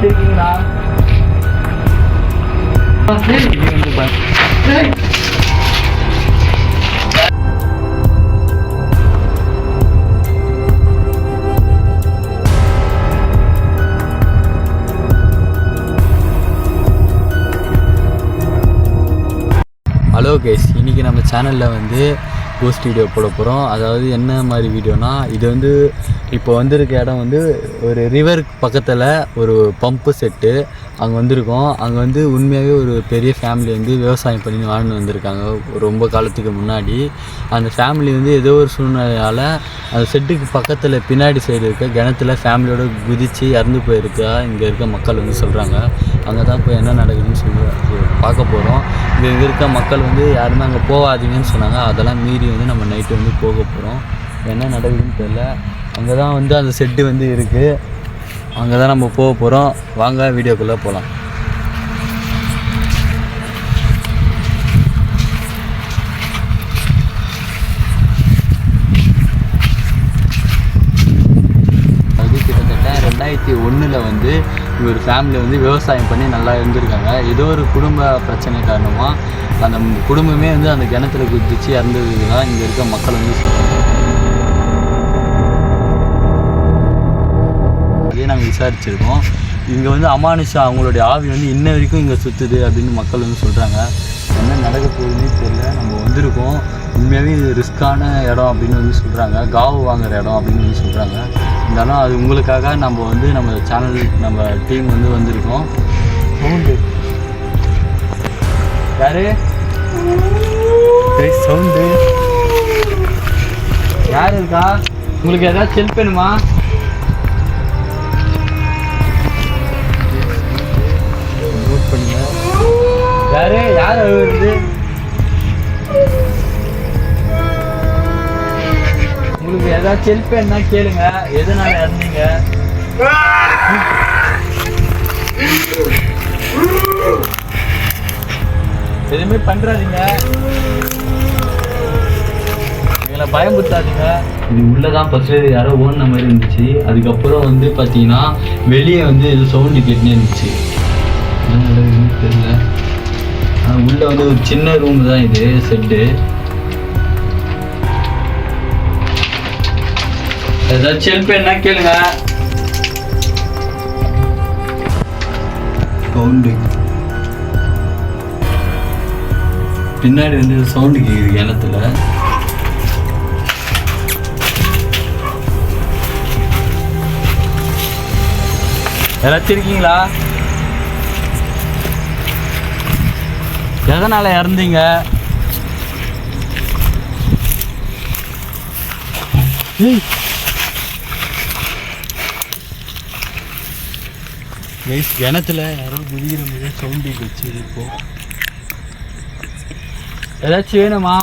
வச்சிருக்கீங்களா hello case இன்றைக்கி நம்ம சேனலில் வந்து போஸ்ட் வீடியோ போட போகிறோம் அதாவது என்ன மாதிரி வீடியோனா இது வந்து இப்போ வந்திருக்க இடம் வந்து ஒரு ரிவருக்கு பக்கத்தில் ஒரு பம்பு செட்டு அங்கே வந்திருக்கோம். அங்கே வந்து உண்மையாகவே ஒரு பெரிய ஃபேமிலி வந்து விவசாயம் பண்ணி வாழ்ந்து வந்திருக்காங்க. ரொம்ப காலத்துக்கு முன்னாடி. அந்த ஃபேமிலி வந்து ஏதோ ஒரு சூழ்நிலையால் அந்த செட்டுக்கு பக்கத்தில் பின்னாடி சைடு இருக்க கிணத்துல ஃபேமிலியோட குதித்து இறந்து போயிருக்கா. இங்கே இருக்க மக்கள் வந்து சொல்கிறாங்க அங்கே தான் போய் என்ன நடக்குதுன்னு சொல்லி பார்க்க போகிறோம் இங்கே இங்கே இருக்க மக்கள் வந்து யாருமே அங்கே போகாதீங்கன்னு சொன்னாங்க. அதெல்லாம் மீறி வந்து நம்ம நைட்டு வந்து போக போகிறோம் என்ன நடக்குதுன்னு தெரியல. அங்கே தான் வந்து அந்த செட்டு வந்து இருக்குது அங்கே தான் நம்ம போக போகிறோம் வாங்க வீடியோக்குள்ளே போகலாம் அது கிட்டத்தட்ட ரெண்டாயிரத்தி ஒன்றில் வந்து இவர் ஃபேமிலி வந்து விவசாயம் பண்ணி நல்லா இருந்திருக்காங்க. ஏதோ ஒரு குடும்ப பிரச்சனை காரணமாக அந்த குடும்பமே வந்து அந்த கிணத்துல குதிச்சு இறந்ததுக்கு தான் இங்கே இருக்க மக்கள் வந்து நாங்கள் விசாரிச்சிருக்கோம். இங்கே வந்து அமானுஷா அவங்களுடைய ஆவி வந்து இன்ன வரைக்கும் இங்கே சுற்றுது அப்படின்னு மக்கள் வந்து சொல்கிறாங்க என்ன நடக்க போகுதுன்னே தெரியல. நம்ம வந்திருக்கோம். உண்மையாகவே இது ரிஸ்க்கான இடம் அப்படின்னு வந்து சொல்கிறாங்க காவு வாங்குற இடம் அப்படின்னு வந்து சொல்கிறாங்க இருந்தாலும் அது உங்களுக்காக நம்ம வந்து நம்ம சேனல் நம்ம டீம் வந்து வந்திருக்கோம். சவுண்டு யாரு? சவுண்டு யார் இருக்கா? உங்களுக்கு எதாவது ஹெல்ப் வேணுமா? யாரு? யார் அழுகுறது உங்களுக்கு ஏதாச்சும் ஹெல்ப் என்ன கேளுங்க. எதனால இறந்தீங்க? எதுவுமே பண்றாதீங்க. எங்களை பயமுறுத்தாதீங்க இது உள்ளதான் ஃபர்ஸ்ட் யாரோ ஓடின மாதிரி இருந்துச்சு. அதுக்கப்புறம் வந்து பார்த்தீங்கன்னா வெளியே வந்து இது சவுண்டு கேட்டுனே இருந்துச்சு. என்ன தெரியல. உள்ள வந்து ஒரு சின்ன ரூம் தான் இது செட்டு ஏதாச்சும் ஹெல்ப் என்ன கேளுங்க. சவுண்டு பின்னாடி வந்து சவுண்டு கேக்குது கிணத்துல. யாராச்சும் இருக்கீங்களா எதனால் இறந்தீங்க? கிணத்துல யாரோ குதிக்கிற மாதிரி சவுண்டு வச்சு இப்போ. ஏதாச்சும் வேணுமா?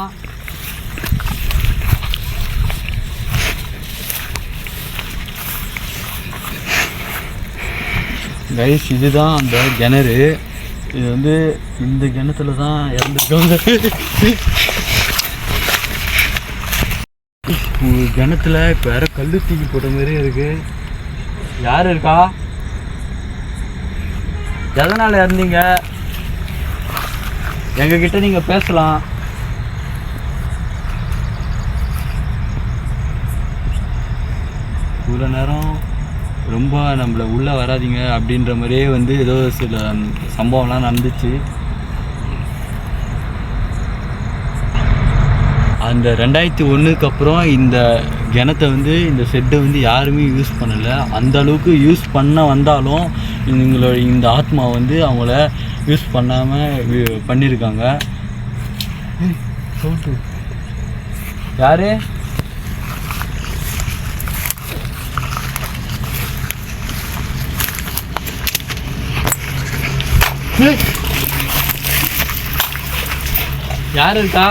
கைஸ் இதுதான் அந்த கிணறு. இது வந்து இந்த கிணத்துல தான் இறந்துருக்காங்க கிணத்துல இப்போ யாரோ கல்லு தூக்கி போட்ட மாதிரியே இருக்கு. யார் இருக்கா? எதனால் இறந்தீங்க? எங்ககிட்ட நீங்கள் பேசலாம். இவ்வளோ நேரம் ரொம்ப நம்மளை உள்ளே வராதீங்க அப்படின்ற மாதிரியே வந்து ஏதோ சில சம்பவம்லாம் நடந்துச்சு. அந்த ரெண்டாயிரத்தி ஒன்றுக்கு அப்புறம் இந்த கிணத்தை வந்து இந்த செட்டை வந்து யாருமே யூஸ் பண்ணலை. அந்த அளவுக்கு யூஸ் பண்ண வந்தாலும் இவங்களோட இந்த ஆத்மா வந்து அவங்கள யூஸ் பண்ணாமல் பண்ணியிருக்காங்க. யாரு? யார் இருக்கா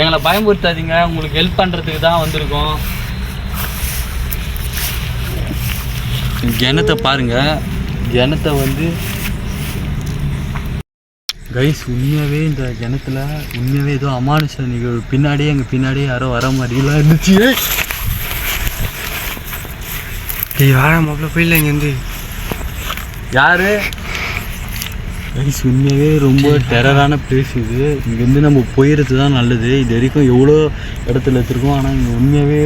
எங்களை பயமுறுத்தாதீங்க. உங்களுக்கு ஹெல்ப் பண்ணுறதுக்கு தான் வந்திருக்கோம். கிணத்தை பாருங்க. கிணத்தை வந்து கைஸ் உண்மையாகவே இந்த கிணத்துல உண்மையாகவே ஏதோ அமானுஷ நிகழ்வு. பின்னாடியே எங்கள் பின்னாடியே யாரோ வர மாதிரிலாம் இருந்துச்சு. டேய் வாடா மாப்பிள்ள போயிடல இங்கேருந்து யாரு? உண்மையாகவே ரொம்ப டெரரான பிளேஸ் இது. இங்கேருந்து நம்ம போயிடுறது தான் நல்லது. இது வரைக்கும் எவ்வளோ இடத்துல வச்சுருக்கோம். ஆனால் இங்கே உண்மையாகவே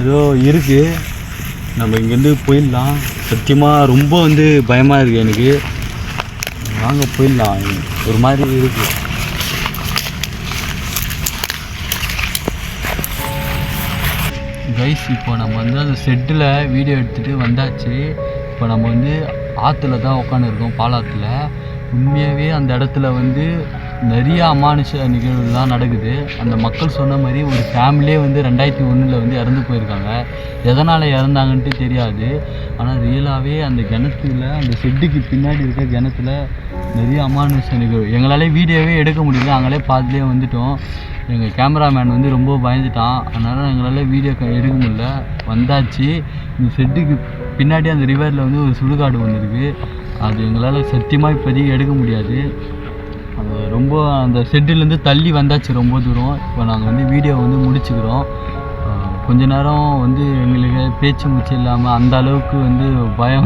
ஏதோ இருக்குது நம்ம இங்கேருந்து போயிடலாம். சத்தியமாக ரொம்ப வந்து பயமாக இருக்குது எனக்கு. வாங்க போயிடலாம். ஒரு மாதிரி இருக்குது கைஸ் இப்போ நம்ம வந்து அந்த செட்டில் வீடியோ எடுத்துகிட்டு வந்தாச்சு. இப்போ நம்ம வந்து ஆற்றுல தான் உட்காந்துருக்கோம் பாலாற்றுல உண்மையாகவே அந்த இடத்துல வந்து நிறைய அமானுஷ நிகழ்வுலாம் நடக்குது. அந்த மக்கள் சொன்ன மாதிரி ஒரு ஃபேமிலியே வந்து ரெண்டாயிரத்தி ஒன்றில் வந்து இறந்து போயிருக்காங்க. எதனால் இறந்தாங்கன்ட்டு தெரியாது. ஆனால் ரியலாகவே அந்த கிணத்துல அந்த ஷெட்டுக்கு பின்னாடி இருக்க கிணத்துல நிறைய அமானுஷ நிகழ்வு. எங்களால் வீடியோவே எடுக்க முடியல நாங்களே பார்த்துலேயே வந்துட்டோம். எங்கள் கேமராமேன் வந்து ரொம்ப பயந்துட்டான். அதனால் எங்களால் வீடியோ எடுக்க முடியல. வந்தாச்சு. இந்த ஷெட்டுக்கு பின்னாடி அந்த ரிவரில் வந்து ஒரு சுடுகாடு ஒன்று இருக்குது அது எங்களால் சத்தியமாக இப்போதைக்கு எடுக்க முடியாது. அது ரொம்ப அந்த ஷெட்டுலேருந்து தள்ளி வந்தாச்சு ரொம்ப தூரம். இப்போ நாங்கள் வந்து வீடியோ வந்து முடிச்சுக்கிறோம். கொஞ்ச நேரம் வந்து எங்களுக்கு பேச்சு மூச்சு இல்லாமல் அந்த அளவுக்கு வந்து பயம்